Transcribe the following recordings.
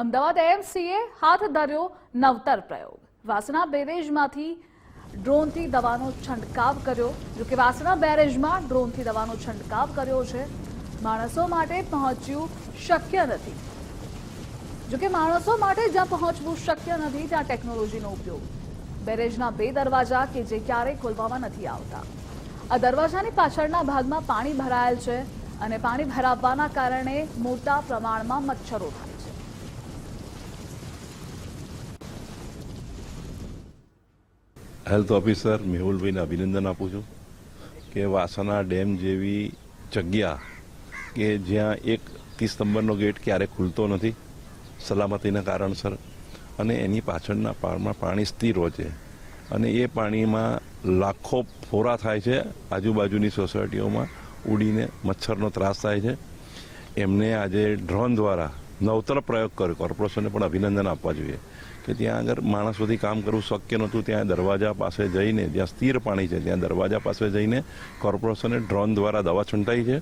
અમદાવાદ એએમસીએ હાથ ધર્યો નવતર પ્રયોગ. વાસણા બેરેજમાંથી ડ્રોનથી દવાનો છંટકાવ કર્યો. જોકે વાસણા બેરેજમાં ડ્રોનથી દવાનો છંટકાવ કર્યો છે. માણસો માટે પહોંચ્યું શક્ય નથી. જોકે માણસો માટે જ્યાં પહોંચવું શક્ય નથી, ત્યાં ટેકનોલોજીનો ઉપયોગ. બેરેજના બે દરવાજા કે જે ક્યારેય ખોલવામાં નથી આવતા. આ દરવાજાની પાછળના ભાગમાં પાણી ભરાયેલ છે અને પાણી ભરાવવાના કારણે મોટા પ્રમાણમાં મચ્છરો થાય છે હેલ્થ ઓફિસર મેહુલભાઈને અભિનંદન આપું છું કે વાસણા ડેમ જેવી જગ્યા કે જ્યાં એક ત્રીસ નંબરનો ગેટ ક્યારે ખુલતો નથી, સલામતીના કારણસર અને એની પાછળના પાળમાં પાણી સ્થિર હોય છે. અને એ પાણીમાં લાખો ફોરા થાય છે, આજુબાજુની સોસાયટીઓમાં ઉડીને મચ્છરનો ત્રાસ થાય છે. એમને આજે ડ્રોન દ્વારા નવતર પ્રયોગ કર્યો. કોર્પોરેશનને પણ અભિનંદન આપવા જોઈએ. કે ત્યાં આગળ માણસોથી કામ કરવું શક્ય નહોતું. ત્યાં દરવાજા પાસે જઈને, જ્યાં સ્થિર પાણી છે, ત્યાં દરવાજા પાસે જઈને કોર્પોરેશને ડ્રોન દ્વારા દવા છંટાઈ છે.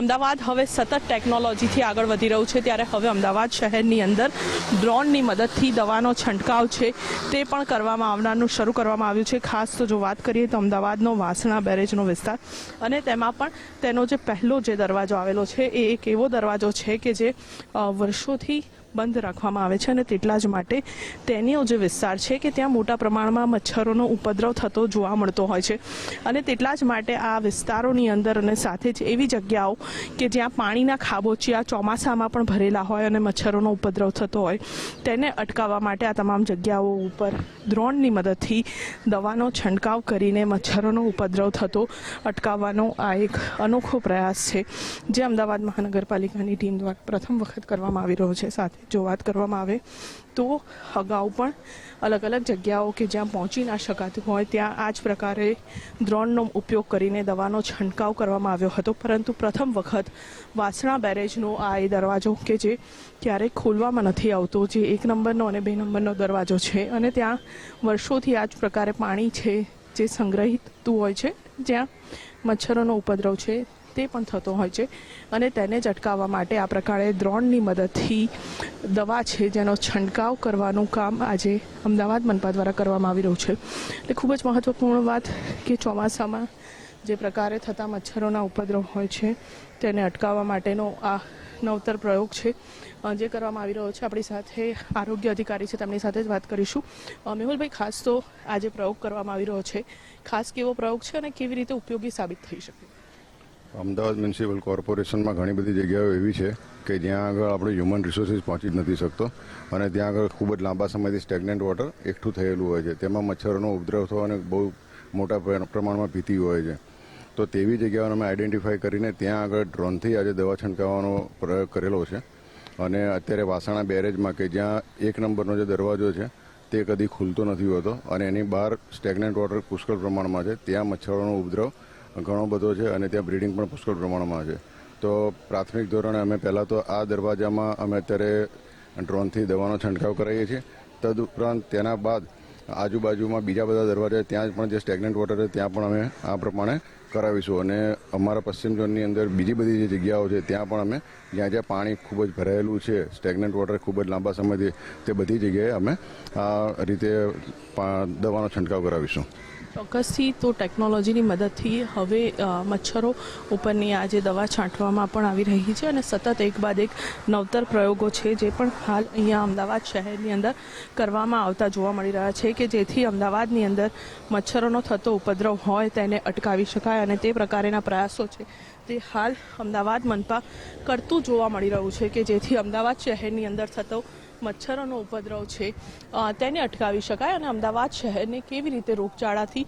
અમદાવાદ હવે સતત ટેકનોલોજીથી આગળ વધી રહ્યું છે, ત્યારે હવે અમદાવાદ શહેરની અંદર ડ્રોનની મદદથી દવાનો છંટકાવ છે. તે પણ કરવામાં આવનારનું શરૂ કરવામાં આવ્યું છે. ખાસ તો જો વાત કરીએ તો અમદાવાદનો વાસણા બેરેજનો વિસ્તાર અને તેમાં પણ તેનો જે પહેલો જે દરવાજો આવેલો છે, એ એક એવો દરવાજો છે કે જે વર્ષોથી બંધ રાખવામાં આવે છે અને તેટલા જ માટે તેનો જે વિસ્તાર છે કે ત્યાં મોટા પ્રમાણમાં મચ્છરોનો ઉપદ્રવ થતો જોવા મળતો હોય છે. અને તેટલા જ માટે આ વિસ્તારોની અંદર અને સાથે જ એવી જગ્યાઓ કે જ્યાં પાણીના ખાબોચિયા ચોમાસામાં પણ ભરેલા હોય અને મચ્છરોનો ઉપદ્રવ થતો હોય, તેને અટકાવવા માટે આ તમામ જગ્યાઓ ઉપર દ્રોણની મદદથી દવાનો છંટકાવ કરીને મચ્છરોનો ઉપદ્રવ થતો અટકાવવાનો આ એક અનોખો પ્રયાસ છે, જે અમદાવાદ મહાનગરપાલિકાની ટીમ દ્વારા પ્રથમ વખત કરવામાં આવી રહ્યો છે. સાથે જો વાત કરવામાં આવે તો અગાઉ પણ અલગ અલગ જગ્યાઓ કે જ્યાં પહોંચી ના શકાતું હોય, ત્યાં આ જ પ્રકારે દ્રોણનો ઉપયોગ કરીને દવાનો છંટકાવ કરવામાં આવ્યો હતો. પરંતુ પ્રથમ વખત વાસણા બેરેજનો આ એ દરવાજો કે જે ક્યારેય ખોલવામાં નથી આવતો, જે એક નંબરનો અને બે નંબરનો દરવાજો છે. અને ત્યાં વર્ષોથી આ જ પ્રકારે પાણી છે જે સંગ્રહિતું હોય છે, જ્યાં મચ્છરોનો ઉપદ્રવ છે તે પણ થતો હોય છે અને તેને જ અટકાવવા માટે આ પ્રકારે દ્રોણની મદદથી દવા છે જેનો છંટકાવ કરવાનું કામ આજે અમદાવાદ મનપા દ્વારા કરવામાં આવી રહ્યું છે. એટલે ખૂબ જ મહત્વપૂર્ણ વાત કે ચોમાસામાં જે પ્રકારે થતા મચ્છરોના ઉપદ્રવ હોય છે તેને અટકાવવા માટેનો આ નવતર પ્રયોગ છે જે કરવામાં આવી રહ્યો છે. આપણી સાથે આરોગ્ય અધિકારી છે, તેમની સાથે જ વાત કરીશું. મેહુલભાઈ, ખાસ તો આજે પ્રયોગ કરવામાં આવી રહ્યો છે. ખાસ કેવો પ્રયોગ છે અને કેવી રીતે ઉપયોગી સાબિત થઈ શકે? અમદાવાદ મ્યુનિસિપલ કોર્પોરેશનમાં ઘણી બધી જગ્યાઓ એવી છે કે જ્યાં આગળ આપણે હ્યુમન રિસોર્સિસ પહોંચી જ નથી શકતો અને ત્યાં આગળ ખૂબ જ લાંબા સમયથી સ્ટેગ્નન્ટ વોટર એકઠું થયેલું હોય છે. તેમાં મચ્છરોનો ઉપદ્રવ થવાની બહુ મોટા પ્રમાણમાં ભીતિ હોય છે. તો તેવી જગ્યાઓને અમે આઈડેન્ટિફાઈ કરીને ત્યાં આગળ ડ્રોનથી આજે દવા છંટકાવવાનો પ્રયોગ કરેલો છે. અને અત્યારે વાસણા બેરેજમાં કે જ્યાં એક નંબરનો જે દરવાજો છે, તે કદી ખુલતો નથી હોતો અને એની બહાર સ્ટેગ્નન્ટ વોટર પુષ્કળ પ્રમાણમાં છે. ત્યાં મચ્છરોનો ઉપદ્રવ ઘણો બધો છે અને ત્યાં બ્રિડિંગ પણ પુષ્કળ પ્રમાણમાં છે. તો પ્રાથમિક ધોરણે અમે પહેલાં તો આ દરવાજામાં અમે અત્યારે ડ્રોનથી દવાનો છંટકાવ કરાવીએ છીએ. તદુપરાંત તેના બાદ આજુબાજુમાં બીજા બધા દરવાજા ત્યાં પણ જે સ્ટેગ્નન્ટ વોટર છે, ત્યાં પણ અમે આ પ્રમાણે કરાવીશું અને અમારા પશ્ચિમ ઝોનની અંદર બીજી બધી જે જગ્યાઓ છે, ત્યાં પણ અમે જ્યાં જ્યાં પાણી ખૂબ જ ભરાયેલું છે સ્ટેગ્નન્ટ વોટર ખૂબ જ લાંબા સમયથી તે બધી જગ્યાએ અમે આ રીતે દવાનો છંટકાવ કરાવીશું. ચોક્કસથી તો ટેકનોલોજીની મદદથી હવે મચ્છરો ઉપરની આ જે દવા છાંટવામાં પણ આવી રહી છે અને સતત એક બાદ એક નવતર પ્રયોગો છે, જે પણ હાલ અહીંયા અમદાવાદ શહેરની અંદર કરવામાં આવતા જોવા મળી રહ્યા છે કે જેથી અમદાવાદની અંદર મચ્છરોનો થતો ઉપદ્રવ હોય તેને અટકાવી શકાય અને તે પ્રકારેના પ્રયાસો છે. તે હાલ અમદાવાદ મનપા કરતું જોવા મળી રહ્યું છે કે જેથી અમદાવાદ શહેરની અંદર થતો મચ્છરોનો ઉપદ્રવ છે તેને અટકાવી શકાય અને અમદાવાદ શહેરને કેવી રીતે રોગચાળાથી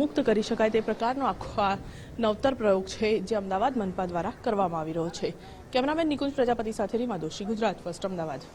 મુક્ત કરી શકાય તે પ્રકારનો આખો નવતર પ્રયોગ છે જે અમદાવાદ મનપા દ્વારા કરવામાં આવી રહ્યો છે. કેમેરામેન નિકુંજ પ્રજાપતિ સાથે રીમા દોશી, ગુજરાત ફર્સ્ટ, અમદાવાદ.